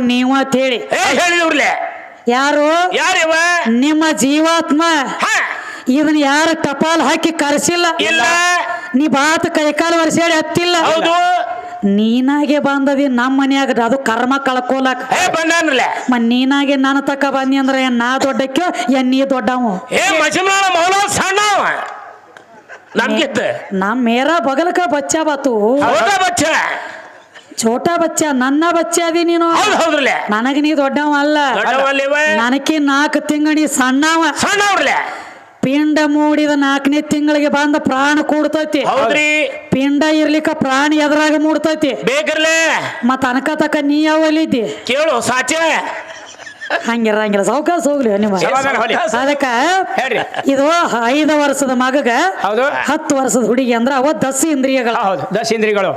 ನೀವು ಅಂತ ಹೇಳಿ. ಏ ಹೇಳಿದ್ರಲೆ ಯಾರು? ಯಾರಿವ? ನಿಮ್ಮ ಜೀವಾತ್ಮ. ಇದನ್ನ ಯಾರು ಟಪಾಲ್ ಹಾಕಿ ಕರೆಸಿಲ್ಲ? ಇಲ್ಲ. ನೀ ಬಾತ ಕೈಕಾಲು ವರ್ಷೇಳಿ ಹತ್ತಿಲ್ಲ? ಹೌದು. ನೀನಾಗೆ ಬಂದದಿ ನಮ್ಮ ಮನ್ಯಾಗ ಅದು ಕರ್ಮ ಕಳ್ಕೊಲಕ್. ನೀನಾಗೆ ನನ್ನ ತಕ ಬಂದಿ ಅಂದ್ರೆ ಏನ್ ನಾ ದೊಡ್ಡಕ್ಯೋ ಏನ್ ನೀ ದೊಡ್ಡವ? ನಮ್ಗಿತ್ತ. ನಮ್ ಮೇರ ಬಗಲಕ ಬಚ್ಚ ಬಾತು. ಬಚ್ಚ? ಛೋಟಾ ಬಚ್ಚ ನನ್ನ ಬಚ್ಚ ಅದಿ ನೀನು. ಹೌದು ಹೌದ್ರಲ್ಲ. ನನಗ ನೀ ದೊಡ್ಡವ ಅಲ್ಲ ನನಕಿ ನಾಲ್ಕು ತಿಂಗಳಿ ಸಣ್ಣವ. ಸಣ್ಣವ್ರಲೆ ಪಿಂಡ ಮೂಡಿದ ನಾಲ್ಕನೇ ತಿಂಗಳಿಗೆ ಬಂದ ಪ್ರಾಣ ಕೂಡ್ತೈತಿ. ಹೌದ್ರಿ. ಪಿಂಡ ಇರ್ಲಿಕ್ಕ ಪ್ರಾಣಿ ಎದ್ರಾಗ ಮೂಡ್ತೈತಿ. ಬೇಕರ್ಲೆ. ಮತ್ತ ಅನಕ ತಕ ನೀ ಯಾವಲ್ಲಿದ್ದಿ ಕೇಳು ಸಾಚೆ. ಹಂಗಿರಂಗಿಲ್ಲ ಸಾವ್ಕಾಸ ಹೋಗ್ಲಿ ನಿಮ್ಮ ಸಮಾಧಾನ. ಅದಕ್ಕ ಹೇಳ್ರಿ. ಇದು ಐದು ವರ್ಷದ ಮಗಗ ಹೌದು. ಹತ್ತು ವರ್ಷದ ಹುಡುಗಿ ಅಂದ್ರ ಅವ ದಸ್ ಇಂದ್ರಿಯಗಳ. ಹೌದು ದಶ ಇಂದ್ರಿಗಳು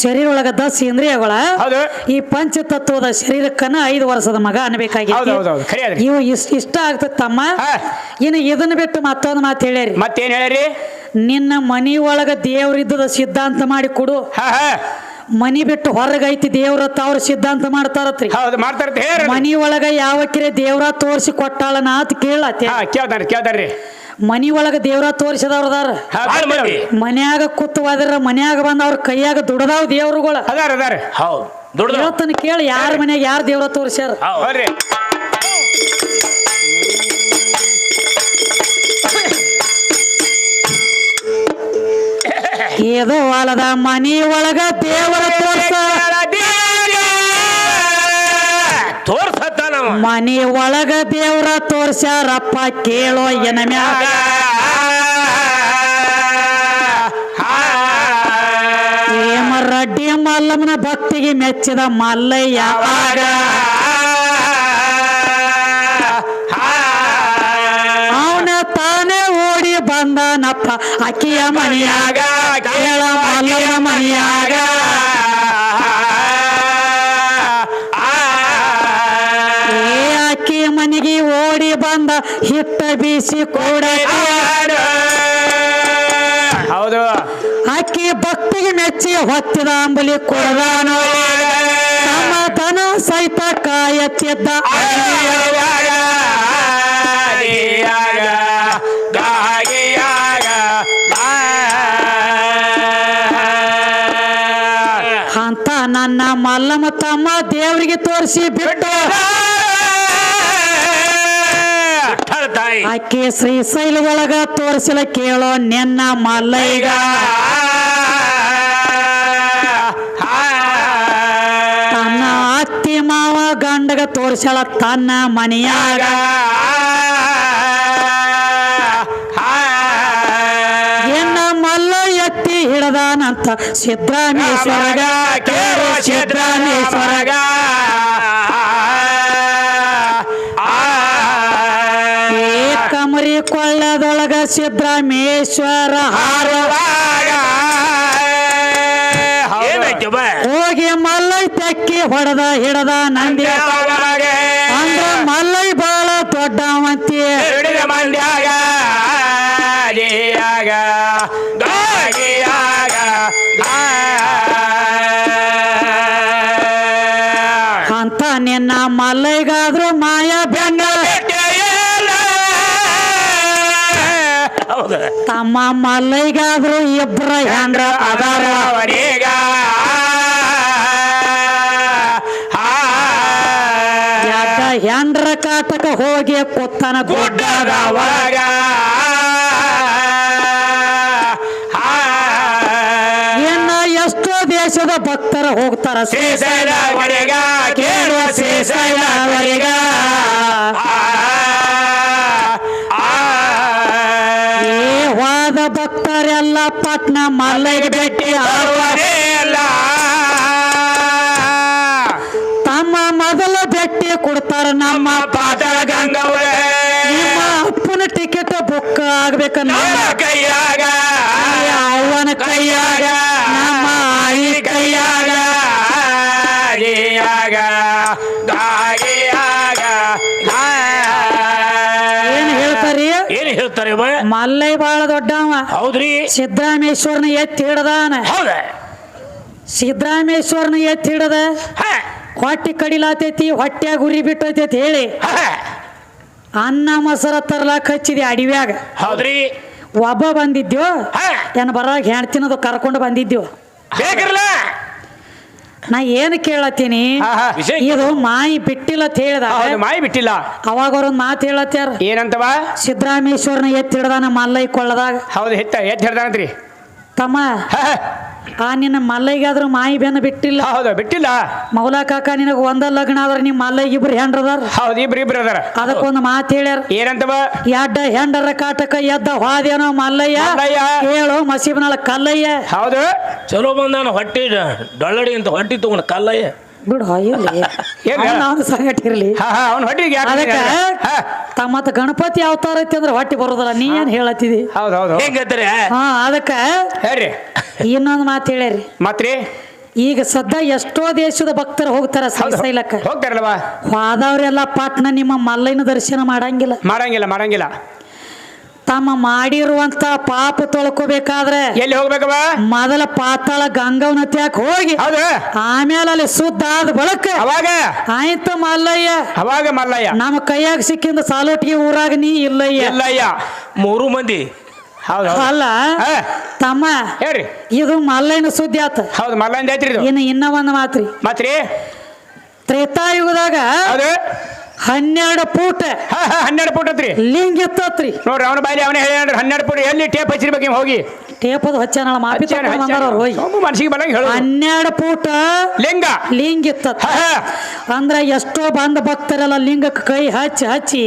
ಶರೀರ ಒಳಗ ದಸ್ ಇಂದ್ರಿಯಗಳ ಹೌದು. ಈ ಪಂಚತತ್ವದ ಶರೀರಕ್ಕನ ಐದು ವರ್ಷದ ಮಗ ಹೌದು ಅನ್ಬೇಕಾಗಿತ್ತು ಹೌದು ಹೌದು. ಖರೆ ಅದ್ರಿ ಇವು ಇಷ್ಟ ಇಷ್ಟ ಆಗ್ತತ್ತಮ್ಮ. ಹಾ. ಇನ್ನು ಇದನ್ನ ಬಿಟ್ಟು ಮತ್ತೊಂದು ಮಾತು ಹೇಳ್ಯಾರಿ. ಮತ್ತೇನ್ ಹೇಳ್ರಿ ನಿನ್ನ ಮನಿ ಒಳಗ ದೇವ್ರಿದ್ದದ ಸಿದ್ಧಾಂತ ಮಾಡಿ ಕೊಡು. ಹಾ ಹಾ. ಮನಿ ಬಿಟ್ಟು ಹೊರಗೈತಿ ದೇವ್ರತ್ತ ಅವ್ರ ಸಿದ್ಧಾಂತ ಮಾಡ್ತಾರತ್ರಿ. ಹೌದು ಮಾಡ್ತಾರ ಹೇಳ್ರಿ. ಮನಿ ಒಳಗ ಯಾವ ಕಿರೆ ದೇವ್ರ ತೋರಿಸಿ ಕೊಟ್ಟಾಳನ ಅಂತ ಕೇಳತ್ತೆ ಹಾ ಕೇಳ್ತಾರ ಕೇಳ್ತಾರ್ರಿ ಮನಿ ಒಳಗ ದೇವ್ರ ತೋರಿಸಿದವ್ರದಾರ ಅದಾರ. ಮನ್ಯಾಗ ಕೂತವಾದ್ರ ಮನ್ಯಾಗ ಬಂದ ಅವ್ರ ಕೈಯಾಗ ದುಡದಾವ್ ದೇವ್ರುಗಳ. ಅದಾರ ಅದಾರ. ಹೌದು ದುಡ್ದು ಕೇಳಿ ಯಾರ ಮನ್ಯಾಗ ಯಾರ ದೇವ್ರ ತೋರಿಸ್ಯಾರ. ಏದೋ ಹೊಲದ ಮನಿ ಒಳಗ ದೇವರ ತೋರ್ಸ ಮನಿ ಒಳಗ ದೇವ್ರ ತೋರ್ಸ್ಯಾರಪ್ಪ ಕೇಳೋ ಎನ ಮ್ಯಾಗ. ರಡ್ಡಿ ಮಲ್ಲಮ್ಮನ ಭಕ್ತಿಗೆ ಮೆಚ್ಚಿದ ಮಲ್ಲಯ್ಯ. ಆಗ ಅವನ ತಾನೇ ಓಡಿ ಬಂದನಪ್ಪ. ಅಕ್ಕಿಯ ಮನೆಯಾಗ, ಕೇಳ ಮಲ್ಲಯ್ಯ ಮನಿಯಾಗ. ಬಂದ ಹಿತ್ತ ಬೀಸಿ ಕೂಡ ಹೌದು. ಅಕ್ಕಿ ಭಕ್ತಿಗೆ ಮೆಚ್ಚಿ ಹೊತ್ತಿದ ಅಂಬಲಿ ಕೊಡದಾನು ಸಮಾಧಾನ ಸಹಿತ ಕಾಯತ್ತಿದ್ದ. ಅಂತ ನನ್ನ ಮಲ್ಲಮ್ಮ ತಮ್ಮ ದೇವರಿಗೆ ತೋರಿಸಿ ಬಿಟ್ಟು. ಆಕೆ ಶ್ರೀಶೈಲ ಒಳಗ ತೋರಿಸಲ ಕೇಳೋ ನಿನ್ನ ಮಲ್ಲೈಗ ತನ್ನ ಅತ್ತಿ ಮಾವ ಗಂಡಗ ತೋರಿಸಲ ತನ್ನ ಮನೆಯಾಗ. ಎನ್ನ ಮಲ್ಲ ಎತ್ತಿ ಹಿಡದಾನಂತ ಸಿದ್ರಾಮೇಶ್ವರಗ. ಕೇಳೋ ಸಿದ್ರಾಮೇಶ್ವರಗ. ಕೊಳ್ಳದೊಳಗ ಸಿದ್ರಾಮೇಶ್ವರ ಹಾರ ಏನಾಯ್ತು ಬಾ? ಹೋಗಿ ಮಲ್ಲೈ ತೆಕ್ಕಿ ಹೊಡೆದ ಹಿಡದ ನಂದಿ ಅಂದ್ರ ಮಲ್ಲೈ ಬಾಳ ದೊಡ್ಡವಂತಿ. ಹಿಡಿದ ಮಂಡ್ಯಾಗ. ಜಿಯಾಗ ಗಾಗಿಯಾಗ ಅಂತ ನಿನ್ನ ಮಲ್ಲೈಗಾದ್ರು ತಮ್ಮ ಮಲ್ಲೈಗಾದ್ರು ಇಬ್ರ ಹೆಂಡ್ರ ಅದಾರ. ಎಡ್ಡ ಹೆಂಡ್ರ ಕಾಟಕ ಹೋಗಿ ಕುತ್ತನ ಗುಡ್ಡದ ಗುಡ್ಡದವಗ ಇನ್ನ ಎಷ್ಟೋ ದೇಶದ ಭಕ್ತರ ಹೋಗ್ತಾರ. ಕೇಳುವ ಭಕ್ತರೆಲ್ಲ ಪಟ್ನ ಮಲ್ಲೈಗೆ ಭೇಟಿ ತಮ್ಮ ಮೊದಲ ಭೇಟಿ ಕೊಡ್ತಾರ ನಮ್ಮ ನಿಮ್ಮ ಅಪ್ಪನ ಟಿಕೆಟ್ ಬುಕ್ ಆಗ್ಬೇಕ ನಮ್ಮ ಕೈಯಾಗ. ಅವನ ಕೈಯಾಗ. ನಮ್ಮ ಆಯಿ ಕೈಯಾಗ. ಏನ್ ಬಹಳ ಬಾ ಮಲ್ಲೈ ಬಾಳ ದೊಡ್ಡವ. ಹೌದ್ರಿ? ಸಿದ್ದರಾಮೇಶ್ವರನ ಎತ್ತಿ ಹಿಡದಾನ. ಹೌದ? ಸಿದ್ದರಾಮೇಶ್ವರನ ಎತ್ತಿ ಹಿಡದ. ಹೊಟ್ಟೆ ಕಡಿಲಾತೈತಿ ಹೊಟ್ಟೆ ಉರಿ ಬಿಟ್ಟೈತಿ ಹೇಳಿ. ಅನ್ನ ಮೊಸರ ತರ್ಲಾಕ್ ಹಚ್ಚಿದೆ ಅಡಿವ್ಯಾಗ. ಹೌದ್ರಿ? ಒಬ್ಬ ಬಂದಿದ್ಯೋ. ಏನ್ ಬರಾಗ ಹೆಣ್ತಿನದು ಕರ್ಕೊಂಡು ಬಂದಿದ್ಯೋ? ನಾ ಏನು ಕೇಳತ್ತೀನಿ? ಇದು ಮಾಯಿ ಬಿಟ್ಟಿಲ್ಲ ಅಂತ ಹೇಳಿದಾಗ ಹೌದು ಮಾಯಿ ಬಿಟ್ಟಿಲ್ಲ. ಅವಾಗ ಅವ್ರೊಂದ್ ಮಾತು ಹೇಳತ್ತಾರ ಏನಂತವ? ಸಿದ್ದರಾಮೇಶ್ವರನ ಎತ್ತಿ ಹಿಡ್ದಾನ ಮಲ್ಲೈ ಕೊಳ್ಳದಾಗ. ಹೌದು ಹೆತ್ತ ಹೇಳ್ದಾನಂತ್ರಿ ತಮ್ಮ. ಆ ನಿನ್ನ ಮಲ್ಲೈಗಾದ್ರೂ ಮಾಯಿ ಬೆನ್ನ ಬಿಟ್ಟಿಲ್ಲ? ಹೌದು ಬಿಟ್ಟಿಲ್ಲ. ಮೌಲ ಕಾಕ ನಿನಗ ಒಂದ ಲಗ್ನ ಆದ್ರ ನಿಮ್ಮ ಮಲ್ಲೈಗೆ ಇಬ್ರು ಹೆಂಡ್ರದಾರ? ಹೌದು ಇಬ್ರು ಇಬ್ರು ಅದಾರ. ಅದಕ್ಕೊಂದು ಮಾತು ಹೇಳ್ಯಾರ. ಏನಂತವ? ಎಡ್ಡ ಹೆಂಡರ ಕಾಟಕ ಎದ್ದ ಹಾದೇನೋ ಮಲ್ಲಯ್ಯ? ಮಲ್ಲಯ್ಯ. ಹೇಳು ಮಸೀಬ್ನಾಳ ಕಲ್ಲಯ್ಯ? ಹೌದು. ಚಲೋ ಬಂದಾನ ಹೊಟ್ಟಿ ಡೊಳ್ಳಡಿ ಅಂತ ಹೊಟ್ಟಿ ತಗೊಂಡ ಕಲ್ಲಯ್ಯ. ಬಿಡು ಇಲ್ಲಿ. ಏನ್ ಹೇಳ? ಅವನ ಸಂಗಟ ಇರ್ಲಿ. ಅದಕ್ಕ ತಮ್ಮತ್ತ ಗಣಪತಿ ಅವತಾರ ಐತಿ ಅಂದ್ರೆ ಹೊಟ್ಟಿ ಬರೋದಲ್ಲ. ನೀ ಏನ್ ಹೇಳತ್ತಿದಿ? ಹೌದೌದು ಹಾ ಅದಕ್ಕ ಹೇಳ್ರಿ. ಇನ್ನೊಂದು ಮಾತು ಹೇಳ್ಯಾರಿ ಮತ್ರಿ? ಈಗ ಸದ್ದ ಎಷ್ಟೋ ದೇಶದ ಭಕ್ತರು ಹೋಗ್ತಾರ ಶ್ರೀಶೈಲಕ್ಕ ಹೋಗ್ತಾರಲ್ವಾ? ಹೋದವ್ರೆಲ್ಲ ಪಾಟ್ನ ನಿಮ್ಮ ಮಲ್ಲೈನ ದರ್ಶನ ಮಾಡಂಗಿಲ್ಲ. ಮಾಡಂಗಿಲ್ಲ ಮಾಡಂಗಿಲ್ಲ. ತಮ್ಮ ಮಾಡಿರುವಂತ ಪಾಪ ತೊಳ್ಕೋಬೇಕಾದ್ರೆ ಎಲ್ಲಿ ಹೋಗ್ಬೇಕವ ಮೊದಲ ಪಾತಾಳ ಗಂಗಾವನ ತ್ಯಾಕ್ ಹೋಗಿ ಹೌದು. ಆಮೇಲೆ ಅಲ್ಲಿ ಸುದ್ದ ಆದ ಬಳಕ ಅವಾಗ? ಆಯ್ತು ಮಲ್ಲಯ್ಯ. ಅವಾಗ ಮಲ್ಲಯ್ಯ? ನಮ್ಮ ಕೈಯಾಗ ಸಿಕ್ಕಿಂದ ಸಾಲೋಟಿಗೆ ಊರಾಗ ನೀ ಇಲ್ಲಯ್ಯ. ಇಲ್ಲಯ್ಯ. ಮೂರು ಮಂದಿ. ಹೌದು ಅಲ್ಲ ಹಾ. ತಮ್ಮ ಹೇಳ್ರಿ. ಇದು ಮಲ್ಲಯ್ಯನ ಸುದ್ದಿ ಆತ. ಹೌದು ಮಲ್ಲಂದ ಐತ್ರಿ ಇದು. ಇನ್ನು ಇನ್ನ ಒಂದು ಮಾತ್ರಿ. ಮತ್ರಿ. ತ್ರೇತಾಯುಗದಾಗ ಹೌದು. ಹನ್ನೆರಡು ಪೂಟ ಹಾ ಹಾ ಹನ್ನೆರಡು ಫುಟ್ ಐತ್ರಿ. ಲಿಂಗ ಇತ್ತತ್ರಿ. ನೋಡ್ರಿ ಅವನ ಬಾಯಿ ಅವನೇ ಹೇಳಿ ಹನ್ನೆರಡು ಪೂಟ. ಎಲ್ಲಿ ಟೇಪ್ ಹಚ್ಚಿರ್ಬೇಕು ಇವ್ ಹೋಗಿ. ಟೇಪದ ಹಚ್ಚನಳ ಮಾಪಿ. ಹೋಗಿ ಬರಂಗ ಹೇಳು. ಹನ್ನೆರಡು ಪೂಟ ಲಿಂಗ. ಲಿಂಗ ಇತ್ತ ಅಂದ್ರ ಎಷ್ಟೋ ಬಂದ ಭಕ್ತರೆಲ್ಲ ಲಿಂಗಕ್ಕೆ ಕೈ ಹಚ್ಚಿ ಹಚ್ಚಿ.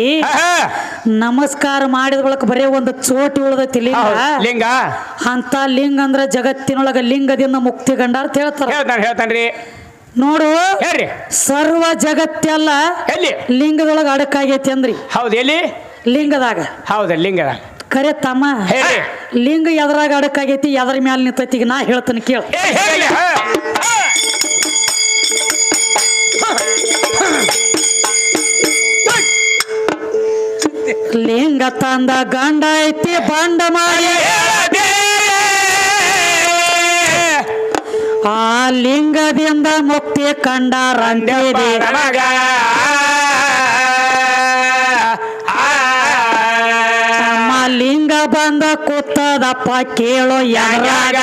ನಮಸ್ಕಾರ ಮಾಡಿದ ಬಳಕ ಬರೇ ಒಂದು ಚೋಟಿ ಉಳ್ದೈತಿ ಲಿಂಗ. ಲಿಂಗ. ಅಂತ ಲಿಂಗ ಅಂದ್ರ ಜಗತ್ತಿನೊಳಗ ಲಿಂಗದಿಂದ ಮುಕ್ತಿ ಗಂಡ ಅಂತ ಹೇಳ್ತಾರ. ಹೇಳ್ತಾನ್ರಿ. ನೋಡು ಸರ್ವ ಜಗತ್ತೆಲ್ಲ ಲಿಂಗದೊಳಗ ಅಡಕಾಗೈತಿ ಅಂದ್ರಿ. ಹೌದು ಎಲ್ಲಿ? ಲಿಂಗದಾಗ. ಹೌದು ಲಿಂಗದ ಕರೆ ತಮ್ಮ. ಲಿಂಗ ಎದ್ರಾಗ ಅಡಕಾಗೈತಿ ಎದ್ರ ಮ್ಯಾಲ ನಿಂತೈತಿ ಈಗ ನಾ ಹೇಳ್ತೇನೆ ಕೇಳ ಏ, ಹೇಳಿ, ಹಾ. ಲಿಂಗ ತಂದ ಗಂಡ ಐತಿ ಬಂಡ ಮಾಡಿ ಆ ಲಿಂಗದಿಂದ ಮುಕ್ತಿ ಕಂಡ ಮಗ. ಬಂದ ಕೂತದಪ್ಪ ಕೇಳೋ ಯಾರಾಗ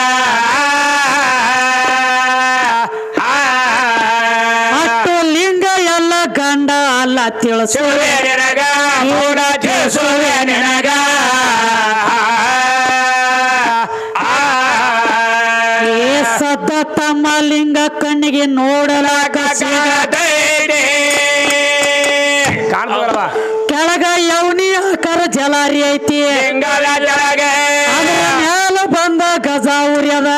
ಅಟ್ಟು ಲಿಂಗ ಎಲ್ಲ ಗಂಡ ಅಲ್ಲ ತಿಳಿಸು. ನಿನಗ ಸದ್ದ ತಮ್ಮ ಲಿಂಗ ಕಣ್ಣಿಗೆ ನೋಡಲಾಗ ಕೆಳಗ ಯೌನಿ ಆಕಾರ ಜಲಾರಿ ಐತಿ. ಮ್ಯಾಲ ಬಂದ ಗಜ ಉರ್ಯದ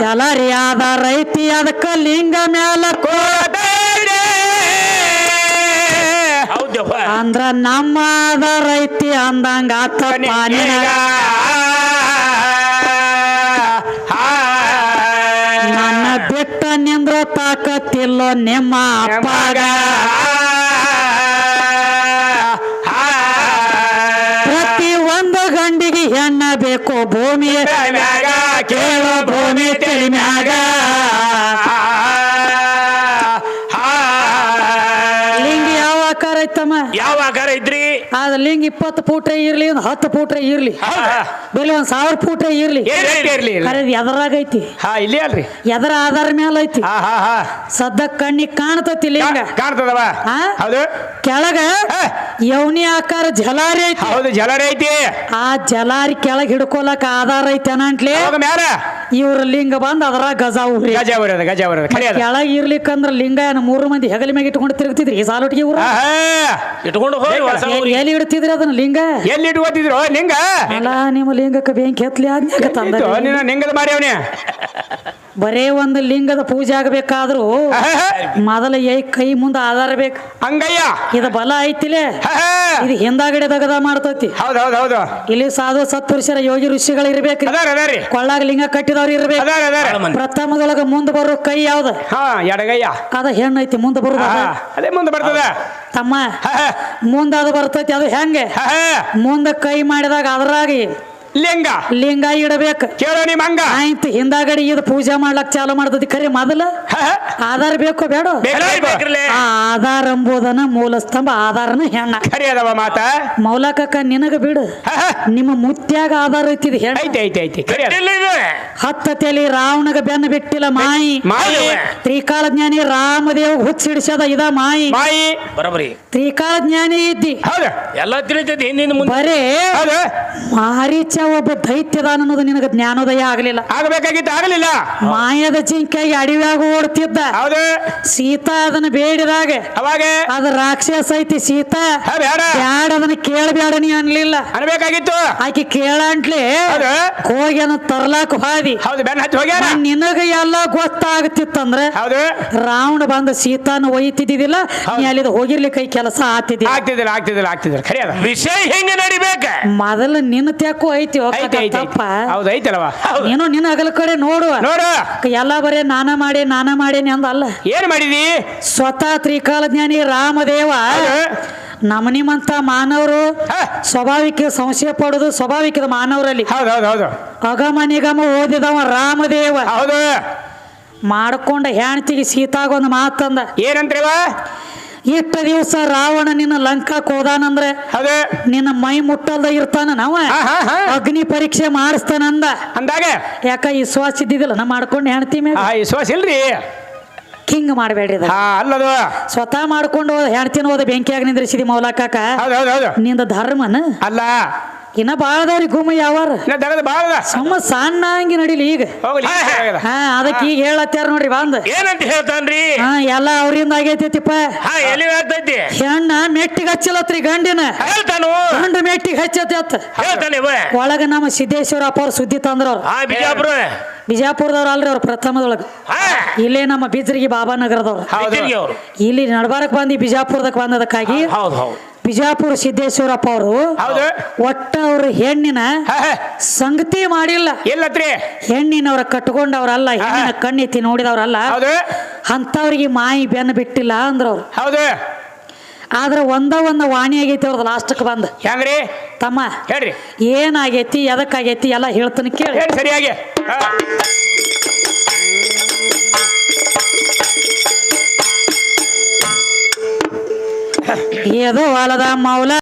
ಜಲಾರಿ ಆದ ರೈತಿ ಅದಕ್ಕ ಲಿಂಗ ಮ್ಯಾಲ ಅಂದ್ರ ನಮ್ಮ ರೈತಿ ಅಂದಂಗ ಆತ ನಿನಗ. ನಿಂದ್ರ ತಾಕತ್ತಿಲ್ಲೋ ನಿಮ್ಮ ಅಪ್ಪಾಗ ಪ್ರತಿ ಒಂದು ಗಂಡಿಗೆ ಹೆಣ್ಣ ಬೇಕು ಭೂಮಿ. ಕೇಳೋ ಭೂಮಿ ತಿಳಿ ಲಿಂಗ ಇಪ್ಪತ್ತು ಫೂಟ್ರೆ ಇರ್ಲಿ ಒಂದು ಹತ್ತು ಫೂಟ್ರೆ ಇರ್ಲಿ? ಬೆಲೆ ಒಂದ್ ಸಾವಿರ ಫೂಟ್ರೆ ಇರ್ಲಿ. ಇರ್ಲಿ ಎದರಾಗ ಐತಿ? ಹಾ ಇಲ್ಲಿ ಅಲ್ರಿ. ಎದರ ಆಧಾರ ಮ್ಯಾಲ ಐತಿ? ಸದ್ದ ಕಣ್ಣಿಗೆ ಕಾಣ್ತತಿ ಲಿಂಗ ಕಾಣ್ತದವ? ಹೌದು. ಕೆಳಗ ಯವನಿ ಆಕಾರ ಜಲಾರಿ ಐತಿ. ಹೌದು ಜಲರ ಐತಿ. ಆ ಜಲಾರಿ ಕೆಳಗ್ ಹಿಡ್ಕೊಳಕ ಆಧಾರ ಐತಿ ಅನ್ನಂಟ್ಲಿ ಇವ್ರ ಲಿಂಗ ಬಂದ ಅದರ ಗಜ ಉರಿ ಗಜ ಬರೋದು ಗಜ ಬರೋದು ಖರೆ ಅದ ಕೆಳಗ್ ಇರ್ಲಿಕ್ಕಂದ್ರ ಲಿಂಗ ಏನ್ ಮೂರು ಮಂದಿ ಹೆಗಲ ಮ್ಯಾಗ ಇಟ್ಕೊಂಡು ತಿರುಗ್ತಿದ್ರಿ? ಈ ಸಾಲೊಟ್ಟಿಗೆ ಊರ? ಆಹಾ. ಇಟ್ಕೊಂಡು ಹೋಗಿ ಹೊಸ ಊರಿಗೆ. ಎಲ್ಲಿ ಇಡ್ತಿದ್ರಿ ಅದನ್ನ ಲಿಂಗ? ಎಲ್ಲಿ ಇಟ್ಕೋತಿದ್ರು ಲಿಂಗ? ಅಲ್ಲ ನಿಮ್ಮ ಲಿಂಗಕ್ಕೆ ಬೆಂಕಿ ಹತ್ಲಿ ಆದ್ಮ್ಯಾಗ ತಂದ ಲಿಂಗದ ನಿನ್ನ ನಿಂಗದ ಬರೇ ಒಂದು ಲಿಂಗದ ಪೂಜೆ ಆಗಬೇಕಾದ್ರೂ ಮೊದಲ ಏ ಕೈ ಮುಂದೆ ಆಧಾರ ಬೇಕು. ಹಂಗಯ್ಯ. ಇದು ಬಲ ಐತಿಲೆ. ಇದು ಹಿಂದಾಗಡೆ ದಗದ ಮಾಡ್ತೈತಿ. ಹೌದು ಹೌದ್ ಹೌದು. ಇಲ್ಲಿ ಸಾಧು ಸತ್ಪುರುಷರ ಯೋಗಿ ಋಷಿಗಳು ಇರ್ಬೇಕು. ಕೊಳ್ಳಾಗ ಲಿಂಗ ಕಟ್ಟಿದವ್ರು ಇರ್ಬೇಕು. ಪ್ರಥಮದೊಳಗ ಮುಂದೆ ಬರೋ ಕೈ ಯಾವ್ದ? ಹಾ ಎಡಗಯ್ಯ. ಅದ ಹೆಣ್ಣೈತಿ ಮುಂದೆ ಬರುದ ಅದೇ. ಮುಂದೆ ಬರ್ತದ. ತಮ್ಮ. ಮುಂದೆ ಅದು ಬರ್ತೈತಿ ಅದು ಹೆಂಗೆ. ಮುಂದೆ ಕೈ ಮಾಡಿದಾಗ ಅದ್ರಾಗಿ ಲಿಂಗ. ಲಿಂಗ ಇಡಬೇಕು. ಕೇಳೋ ನಿಮ್ ಹಂಗ ಆಯ್ತು ಹಿಂದಾಗಡೆ ಇದು ಪೂಜೆ ಮಾಡ್ಲಕ್ ಚಾಲು ಮಾಡ್ತದ. ಖರೆ ಮೊದಲ. ಆಧಾರ ಬೇಕು ಬೇಡ? ಆಧಾರ ಎಂಬುದನ್ನ ಮೂಲ ಸ್ತಂಭ ಆಧಾರನ ಹೆಣ್ಣ. ಖರಿ ಅದಾವ ಮಾತ? ಮೌಲಕಕ್ಕ ನಿನಗ ಬಿಡು. ನಿಮ್ಮ ಮುತ್ಯಾಗ ಆಧಾರ ಐತಿದ್ ಹೆಣ್ಣ. ಐತಿ ಹತ್ತ ತಲಿ ರಾವಣಗ ಬೆನ್ನ ಬಿಟ್ಟಿಲ್ಲ ಮಾಯಿ. ಮಾಯಿ ತ್ರಿಕಾಲ ಜ್ಞಾನಿ ರಾಮದೇವ್ ಹುಚ್ಚಿಡಿಸದ ಇದ ಮಾಯಿ. ಮಾಯಿ. ಬರಬರಿ ತ್ರಿಕಾಲ ಜ್ಞಾನಿ ಇದ್ದಿ. ಹೌದು? ಎಲ್ಲ ತಿಳಿತೈತಿ ಹಿಂದಿನ ಮುಂದೆ. ಬರೇ ಹೌದು? ಒಬ್ಬ ದೈತ್ಯದಾನ ಅನ್ನೋದು ನಿನಗ ಜ್ಞಾನೋದಯ ಆಗಲಿಲ್ಲ. ಆಗಬೇಕಾಗಿತ್ತು ಆಗಲಿಲ್ಲ. ಮಾಯದ ಜಿಂಕೆಗೆ ಅಡಿವಾಗ ಓಡ್ತಿದ್ದ ಹೌದು. ಸೀತಾ ಅದನ್ನ ಬೇಡಿದಾಗ ಅವಾಗ? ಅದ ರಾಕ್ಷಸ ಐತಿ ಸೀತಾ. ಬೇಡ. ಬ್ಯಾಡ ಅದನ್ನ ಕೇಳಬೇಡ ನೀ ಅನ್ಲಿಲ್ಲ. ಅನ್ಬೇಕಾಗಿತ್ತು. ಆಕಿ ಕೇಳಂಟ್ಲಿ ಹೋಗಿ ಅದನ್ನ ತರ್ಲಾಕ ಹಾದಿ. ಹೌದು ಬೆನ್ನ ಹೋಗ್ಯಾರ ನಿನಗ ಎಲ್ಲ ಗೊತ್ತಾಗ್ತಿತ್ತಂದ್ರೆ ಹೌದು. ರಾವಣ ಬಂದ ಸೀತಾನ ಒಯ್ತಿದ್ದಿಲ್ಲ ನೀ ಅಲ್ಲಿದ ಹೋಗಿರ್ಲಿಕ್ಕೆ ಕೈ ಕೆಲಸ ಆತಿದ್ದಿ ಆಗ್ತಿದಿಲ್ಲ ಆಗ್ತಿದಿಲ್ಲ ಆಗ್ತಿದಿಲ್ಲ ಖರಿ ವಿಷಯ ಹೆಂಗೆ ನಡಿಬೇಕ? ಮೊದಲು ನಿನ್ನ ತ್ಯಾಕು ಐತಿ. ಐತಿ ಹೌದು ಐತಲ್ವಾ ನೀನು ನಿನ್ನ ಅಗಲ ಕಡೆ ನೋಡು. ನೋಡು. ಎಲ್ಲ ಬರೇ ನಾನ ಮಾಡಿ ನಾನ ಮಾಡೇನಿ ಅಂದಲ್ಲ. ಏನ್ ಮಾಡಿದಿ? ಸ್ವತಃ ತ್ರಿಕಾಲ ಜ್ಞಾನಿ ರಾಮದೇವ. ನಮನಿಮಂತ ನಮ್ಮ ನಿಮ್ಮಂತ ಮಾನವರು ಸ್ವಾಭಾವಿಕ ಸಂಶಯ ಪಡೋದು ಸ್ವಾಭಾವಿಕದ ಮಾನವರಲ್ಲಿ. ಅಗಮ ನಿಗಮ ಓದಿದವ ರಾಮದೇವ. ಹೌದು. ಮಾಡ್ಕೊಂಡ ಹೆಣ್ತಿಗೆ ಸೀತಾಗ ಒಂದು ಮಾತಂದ. ಏನಂತ್ರಿವ? ಇಷ್ಟ ದಿವಸ ರಾವಣ ನಿನ್ನ ಲಂಕಾಕ್ ಹೋದಾನಂದ್ರೆ ಅದೇ ನಿನ್ನ ಮೈ ಮುಟ್ಟಲ್ದ ಇರ್ತಾನ ನಾವ? ಅಗ್ನಿ ಪರೀಕ್ಷೆ ಮಾಡಿಸ್ತಾನಂದ. ಅಂದಾಗ? ಯಾಕ ವಿಶ್ವಾಸ ಇದ್ದಿದ್ದಿಲ್ಲ? ನಾ ಮಾಡ್ಕೊಂಡು ಹೆಣ್ತಿ ಮೇಲೆ ಆ ವಿಶ್ವಾಸ ಇಲ್ರಿ. ಹಿಂಗ್ ಮಾಡಬೇಡ್ರಿ ಅಲ್ಲದು. ಸ್ವತಃ ಮಾಡ್ಕೊಂಡು ಹೋದ ಹೆಣ್ತಿನ ಹೋದ ಬೆಂಕಿಯಾಗ ನಿಂದ್ರಿಸಿದಿ ಮೌಲಾಕಾಕ. ನಿಂದ ಧರ್ಮನ? ಅಲ್ಲ. ಇನ್ನ ಬಾಳದಾರಿ ಗುಮ್ಮ ಯಾವಾರ? ಇನ್ನ ದಗದ ಬಾಳದ ಸಮ ಸಣ್ಣ ಹಂಗಿ ನಡಿಲಿ ಈಗ. ಹೋಗ್ಲಿ ಹಾ, ಅದಕ್ಕೆ ಈಗ ಹೇಳತ್ತಾರ ನೋಡ್ರಿ ಬಂದ ಏನಂತ ಹೇಳ್ತಾನ್ರಿ? ಹಾ ಎಲ್ಲ ಅವ್ರಿಂದ ಆಗೈತಿಪ್ಪ ಹಾ ಎಲ್ಲಿ ಆಗ್ತೈತಿ ಹೆಣ್ಣ ಮೆಟ್ಟಿಗೆ ಹಚ್ಚಲತ್ರಿ ಗಂಡಿನ. ಹೇಳ್ತಾನು. ಗಂಡು ಮೆಟ್ಟಿಗೆ ಹಚ್ಚತಿ ಅತ್ತ ಹೇಳ್ತಾನೆ ಒಳಗ ನಮ್ಮ ಸಿದ್ದೇಶ್ವರಪ್ಪ ಅವ್ರ ಸುದ್ದಿ ತಂದ್ರವ್ರು. ಹಾ ಬಿಜಾಪುರ. ಬಿಜಾಪುರದವ್ರು ಅಲ್ರಿ ಅವ್ರ ಪ್ರಥಮದೊಳಗ. ಹಾ. ಇಲ್ಲೇ ನಮ್ಮ ಬಿಜ್ರಿಗೆ ಬಾಬಾ ನಗರದವ್ರು. ಇಲ್ಲಿ ನಡ್ಬಾರಕ್ ಬಂದಿ ಬಿಜಾಪುರದಕ್ ಬಂದದಕ್ಕಾಗಿ. ಹೌದು ಹೌದು. ಬಿಜಾಪುರ ಸಿದ್ದೇಶ್ವರಪ್ಪ ಅವರು ಹೌದು. ಒಟ್ಟ ಅವ್ರ ಹೆಣ್ಣಿನ. ಸಂಗತಿ ಮಾಡಿಲ್ಲ. ಎಲ್ಲತ್ರಿ? ಹೆಣ್ಣಿನವ್ರ ಕಟ್ಕೊಂಡವ್ರಲ್ಲ ಹೆಣ್ಣಿನ ಕಣ್ಣೆತ್ತಿ ನೋಡಿದವ್ರಲ್ಲ ಅಂತವ್ರಿಗೆ ಮಾಯಿ ಬೆನ್ನ ಬಿಟ್ಟಿಲ್ಲ ಅಂದ್ರವ್ರು. ಹೌದು. ಆದ್ರೆ ಒಂದ ಒಂದ ವಾಣಿ ಆಗೈತಿ ಅವ್ರದ್ದು ಲಾಸ್ಟಕ್ಕೆ ಬಂದ. ಹೆಂಗ್ರಿ? ತಮ್ಮ ಹೇಳ್ರಿ. ಏನಾಗೈತಿ ಎದಕ್ಕಾಗೈತಿ ಎಲ್ಲ ಹೇಳ್ತಾನೆ ಕೇಳಿ. ಸರಿಯಾಗಿ. ಏದೋ ಹೊಲದ ಮೌಲ